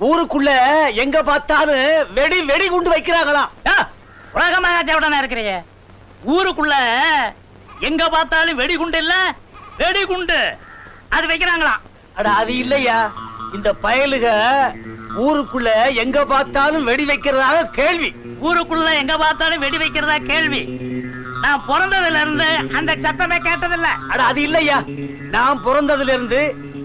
ஊருக்குள்ள எங்க பார்த்தாலும் வெடி வெடி குண்டு வைக்கிறாங்களாம் உலகமாக சேவடனா இருக்கிறீங்க? ஊருக்குள்ள எங்க பார்த்தாலும் வெடிகுண்டு இல்ல வெடிகுண்டு அது வைக்கிறாங்களாம் அட அது இல்லையா? இந்த பயலுக ஊருக்குள்ள எங்க பார்த்தாலும் வெடி வைக்கிறதாக கேள்வி. ஊருக்குள்ள எங்க பார்த்தாலும் வெடி வைக்கிறதா கேள்வி. நான் பிறந்ததுல இருந்து அந்த சத்தமே கேட்டதில்ல. அட அது இல்லையா? நான் பிறந்ததுல இருந்து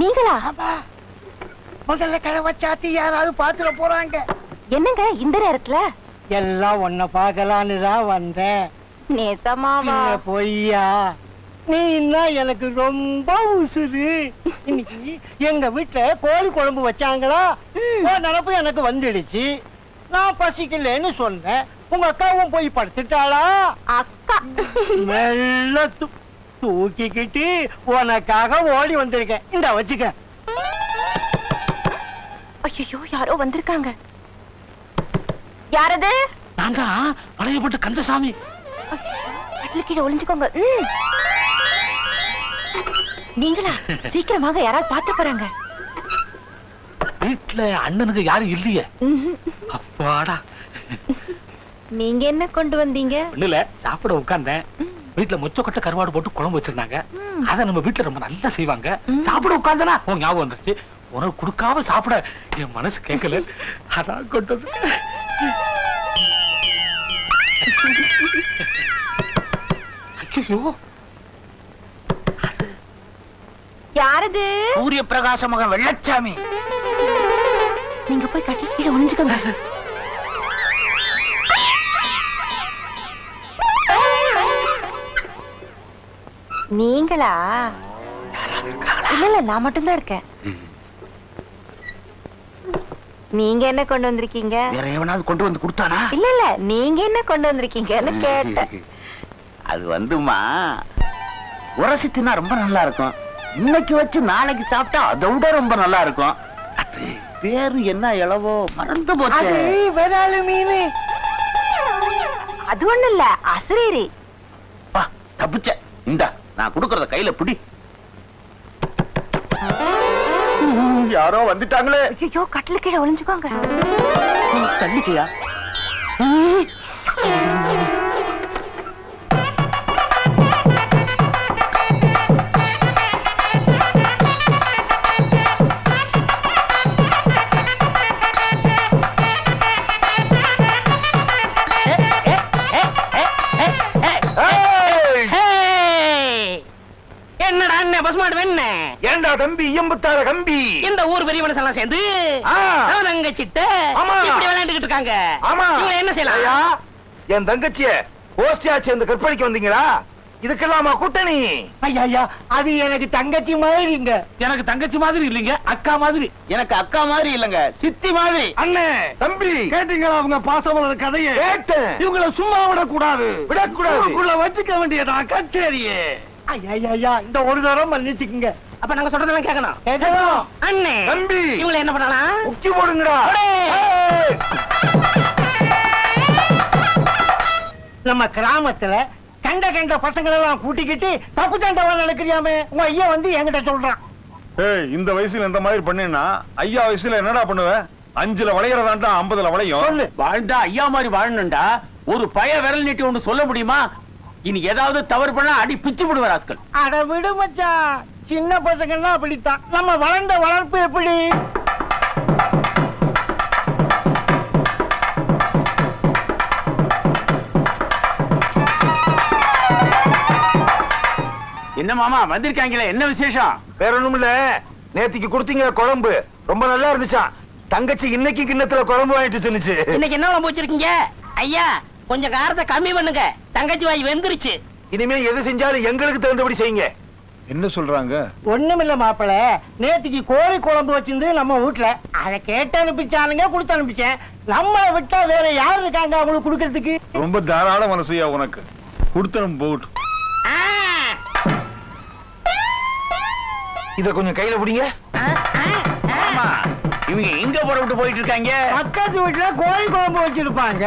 நீங்களா? முதல்ல கடை வச்சாத்தி யாராவது பாத்துட போறாங்க. என்னங்க இந்த நேரத்துல? எல்லாம் உன்னை பார்க்கலான்னு தான் வந்தேன். நேசமாவா? பொய்யா? நீ இன்னும் எனக்கு ரொம்ப உசுரு இன்னைக்கு எங்க வீட்டுல கோழி குழம்பு வச்சாங்களா? நினப்பு எனக்கு வந்துடுச்சு. நான் பசிக்கலன்னு சொன்னேன். உங்க அக்காவும் போய் படுத்துட்டாளா? அக்கா. மெல்ல தூக்கிக்கிட்டு உனக்காக ஓடி வந்திருக்கேன். இந்த வச்சுக்க. ஐயோ யாரோ வந்திருக்காங்க. யாரது? நான் தான். பழையப்பட்டு கந்தசாமி. கீழே ஒளிஞ்சுக்கோங்க. ம். நீங்களா? சீக்கிரமாக யாராவது பாத்து போறாங்க. வீட்டுல அண்ணனுக்கு யாரும் இல்லையே. அப்பாடா. நீங்க என்ன கொண்டு வந்தீங்க? ஒண்ணுல சாப்பிட உட்கார்ந்தேன். வீட்டுல மொச்சக்கொட்டை கருவாடு போட்டு குழம்பு வச்சிருந்தாங்க. அத நம்ம வீட்டுல ரொம்ப நல்லா செய்வாங்க. சாப்பிட உட்கார்ந்தனா? உன் ஞாபகம் வந்துருச்சு. உனக்கு கொடுக்காம சாப்பிட என் மனசு கேட்கல அதான் கொண்டு வந்து ஐயோ யாரது? சூரிய பிரகாச மகன் வெள்ளச்சாமி. நீங்க போய் கட்டில கீழே ஒளிஞ்சுக்கோங்க. நீங்களா? இல்ல இல்ல நான் மட்டும்தான் இருக்கேன். நீங்க என்ன கொண்டு வந்திருக்கீங்க? வேற எவனாவது கொண்டு வந்து கொடுத்தானா? இல்ல இல்ல நீங்க என்ன கொண்டு வந்திருக்கீங்கன்னு கேட்டேன். அது வந்துமா உரசி தின்னா ரொம்ப நல்லா இருக்கும் இன்னைக்கு வச்சு நாளைக்கு சாப்பிட்டா அதை விட ரொம்ப நல்லா இருக்கும் அது பேரு என்ன இளவோ மறந்து போச்சு. மீன். அது ஒண்ணு இல்ல அசரீரி தப்பிச்ச இந்தா. நான் கொடுக்கறத கையில பிடி. யாரோ வந்துட்டாங்களே. ஐயோ கட்டில கீழே ஒளிஞ்சுக்கோங்க. தள்ளிக்கையா பசுமாடு வேண ஏண்டா தம்பி எம்புத்தார கம்பி? இந்த ஊர் பெரிய மனுஷன் சேர்ந்து. அவன் தங்கச்சிட்ட ஆமா. இப்படி விளையாண்டுகிட்டு இருக்காங்க. ஆமா. இவங்க என்ன செய்யலாம்? ஐயா, என் தங்கச்சிய போஸ்டியா சேர்ந்து கற்பழிக்க வந்தீங்களா? இதுக்கெல்லாமா கூட்டணி? ஐயா ஐயா அது எனக்கு தங்கச்சி மாதிரிங்க எனக்கு தங்கச்சி மாதிரி இல்லைங்க அக்கா மாதிரி. எனக்கு அக்கா மாதிரி இல்லங்க சித்தி மாதிரி. அண்ணே தம்பி. கேட்டீங்களா அவங்க பாசமலர் கதையை? கேட்டேன். இவங்கள சும்மா விடக்கூடாது. விடக்கூடாது. ஊருக்குள்ள வச்சுக்க வேண்டியதா கச்சேரியே. ஐயா இந்த ஒரு தரம் மன்னிச்சுக்குங்க. அப்ப நாங்க சொல்றதெல்லாம் கேட்கணும். கேட்கணும். அண்ணே தம்பி. இவங்களை என்ன பண்ணலாம்? முக்கி போடுங்கடா. நம்ம கிராமத்துல கண்ட கண்ட பசங்களை எல்லாம் கூட்டிக்கிட்டு தப்பு சண்டை நடக்கிறியாமே? உங்க ஐயா வந்து என்கிட்ட சொல்றான். ஏய் இந்த வயசுல இந்த மாதிரி பண்ணினா ஐயா வயசுல என்னடா பண்ணுவ? அஞ்சுல வளையறதாண்டா ஐம்பதுல வளையும். சொல்லு. வாழ்ந்தா ஐயா மாதிரி வாழணும்டா. ஒரு பய விரல் நீட்டி ஒண்ணு சொல்ல முடியுமா? இனி ஏதாவது தவறு பண்ணா அடி பிச்சு விடுவார் ஆஸ்கள் அட விடு மச்சான் சின்ன பசங்கன்னா அப்படித்தான். நம்ம வளர்ந்த வளர்ப்பு எப்படி? என்ன மாமா வந்திருக்காங்களே என்ன விசேஷம்? வேற ஒண்ணும் இல்ல. நேத்திக்கு கொடுத்தீங்க குழம்பு. ரொம்ப நல்லா இருந்துச்சான் தங்கச்சி இன்னைக்கு கிண்ணத்துல குழம்பு வாங்கிட்டு சொன்னிச்சு இன்னைக்கு என்ன குழம்பு வச்சிருக்கீங்க? ஐயா கொஞ்சம் காரத்தை கம்மி பண்ணுங்க. தங்கச்சி வாய் வெந்துருச்சு. இனிமே எது செஞ்சாலும் எங்களுக்கு தகுந்தபடி செய்யுங்க. என்ன சொல்றாங்க? ஒண்ணுமில்ல மாப்பிள. நேத்திக்கு கோழி குழம்பு வச்சிருந்து நம்ம வீட்டுல அதை கேட்டு அனுப்பிச்சானுங்க கொடுத்து அனுப்பிச்சேன். நம்மளை விட்டா வேற யாரு இருக்காங்க அவங்களுக்கு கொடுக்கறதுக்கு? ரொம்ப தாராள மனசையா உனக்கு. கொடுத்தனும் போகட்டும் இத கொஞ்சம் கையில பிடிங்க. ஆமா. இவங்க எங்க புறப்பட்டு போயிட்டு இருக்காங்க. பக்கத்து வீட்டுல கோழி குழம்பு வச்சிருப்பாங்க.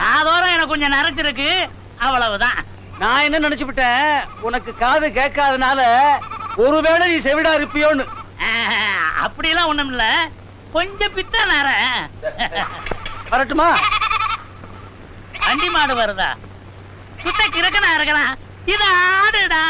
காதோரம் எனக்கு கொஞ்சம் நரைச்சிருக்கு அவ்வளவுதான். நான் என்ன நினைச்சுக்கிட்டேன் உனக்கு காது கேட்காதனால ஒருவேளை நீ செவிடா இருப்பியோன்னு. ஆஹா, அப்படியெல்லாம் ஒண்ணும் இல்ல. கொஞ்சம் பித்த நர. வரட்டுமா? வண்டி மாடு வருதா? சுத்த கிழக்கனா இருக்கிறான் இது ஆடுடா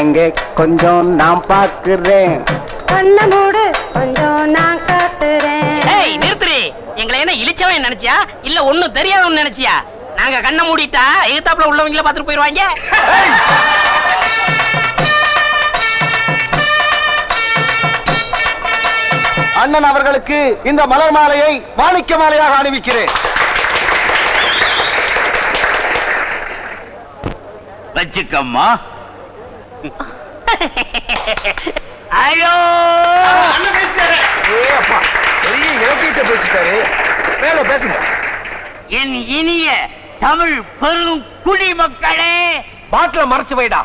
எங்க? கொஞ்சம் நான் பாக்குறேன் கண்ண மூடு கொஞ்சம் நான் ஏய் நிறுத்துறி எங்களை என்ன இழிச்சவன் நினைச்சியா? இல்ல ஒண்ணும் தெரியாதவன் நினைச்சியா? நாங்க கண்ணை மூடிட்டா எதிர்த்தாப்புல உள்ளவங்கள பாத்துட்டு போயிருவாங்க? அண்ணன் அவர்களுக்கு இந்த மலர் மாலையை மாணிக்க மாலையாக அணிவிக்கிறேன். வச்சுக்கம்மா. ஐயோ! ஏ அப்பா. பெரிய இலக்கியத்தை பேசிட்டாரு. மேல பேசுங்க. என் இனிய தமிழ் பெரும் குடிமக்களே! பாட்டில மறைச்சு வைடா.